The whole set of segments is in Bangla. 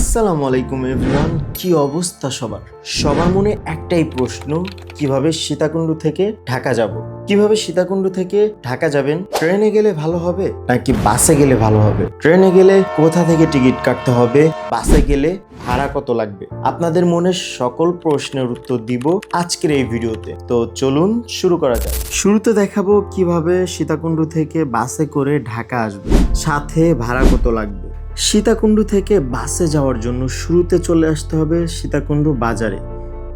আসসালামু আলাইকুম এভরিওয়ান কি অবস্থা সবার? সবার মনে একটাই প্রশ্ন, কীভাবে সীতাকুণ্ড থেকে ঢাকা যাব? কীভাবে সীতাকুণ্ড থেকে ঢাকা যাবেন? ট্রেনে গেলে ভালো হবে, নাকি বাসে গেলে ভালো হবে? ট্রেনে গেলে কোথা থেকে টিকিট কাটতে হবে? বাসে গেলে ভাড়া কত লাগবে? আপনাদের মনে সকল প্রশ্নের উত্তর দিব আজকের এই ভিডিওতে। তো চলুন শুরু করা যাক। শুরুতে দেখাবো কীভাবে সীতাকুণ্ড থেকে বাসে করে ঢাকা আসবে সাথে ভাড়া কত লাগবে? সীতাকুণ্ড থেকে বাসে যাওয়ার জন্য শুরুতে চলে আসতে হবে সীতাকুণ্ড বাজারে।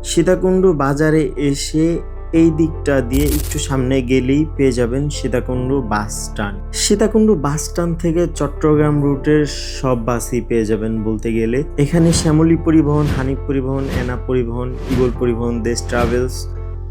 সীতাকুণ্ড বাজারে এসে এই দিকটা দিয়ে একটু সামনে গেলেই পেয়ে যাবেন Sitakunda bus stand. Sitakunda bus stand থেকে চট্টগ্রাম রুটের সব বাসই পেয়ে যাবেন বলতে গেলে। এখানে শ্যামলী পরিবহন, হানিফ পরিবহন এনা পরিবহন ইগল পরিবহন, দেশ ট্রাভেলস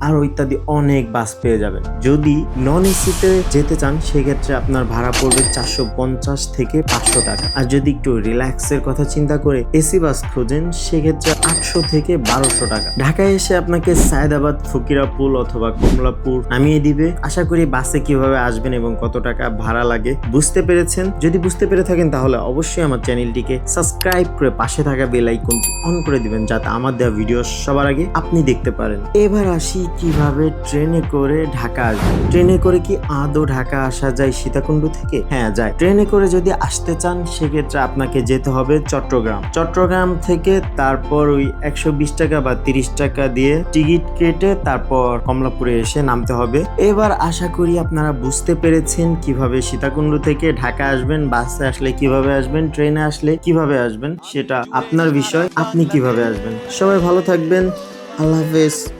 আরও ইত্যাদি অনেক বাস পেয়ে যাবেন। যদি নন এসিতে যেতে চান, সেক্ষেত্রে আপনার ভাড়া পড়বে চারশো পঞ্চাশ থেকে পাঁচশো টাকা। আর যদি একটু রিল্যাক্সের কথা চিন্তা করে এসি বাস খোঁজেন, সেক্ষেত্রে আটশো থেকে বারোশো টাকা। ঢাকায় এসে আপনাকে সায়দাবাদ ফকিরাপুল অথবা কমলাপুর নামিয়ে দিবে। আশা করি বাসে কীভাবে আসবেন এবং কত টাকা ভাড়া লাগে বুঝতে পেরেছেন? যদি বুঝতে পেরে থাকেন, তাহলে অবশ্যই আমার চ্যানেলটিকে সাবস্ক্রাইব করে পাশে থাকা বেল আইকনটি অন করে দিবেন, যাতে আমার দেওয়া ভিডিও সবার আগে আপনি দেখতে পারেন। এবার আসি কীভাবে ট্রেনে করে ঢাকা আসবে? ট্রেনে করে কি আদৌ ঢাকা আসা যায় সীতাকুণ্ড থেকে? হ্যাঁ যায়। ট্রেনে করে যদি আসতে চান, সেক্ষেত্রে আপনাকে যেতে হবে চট্টগ্রাম। চট্টগ্রাম থেকে তারপর ওই একশো বিশ টাকা বা তিরিশ টাকা দিয়ে টিকিট কেটে তারপর কমলাপুরে এসে নামতে হবে। এবার আশা করি আপনারা বুঝতে পেরেছেন কীভাবে সীতাকুণ্ড থেকে ঢাকা আসবেন, বাসে আসলে কীভাবে আসবেন, ট্রেনে আসলে কীভাবে আসবেন, সেটা আপনার বিষয়, আপনি কীভাবে আসবেন। সবাই ভালো থাকবেন। আল্লাহ হাফেজ।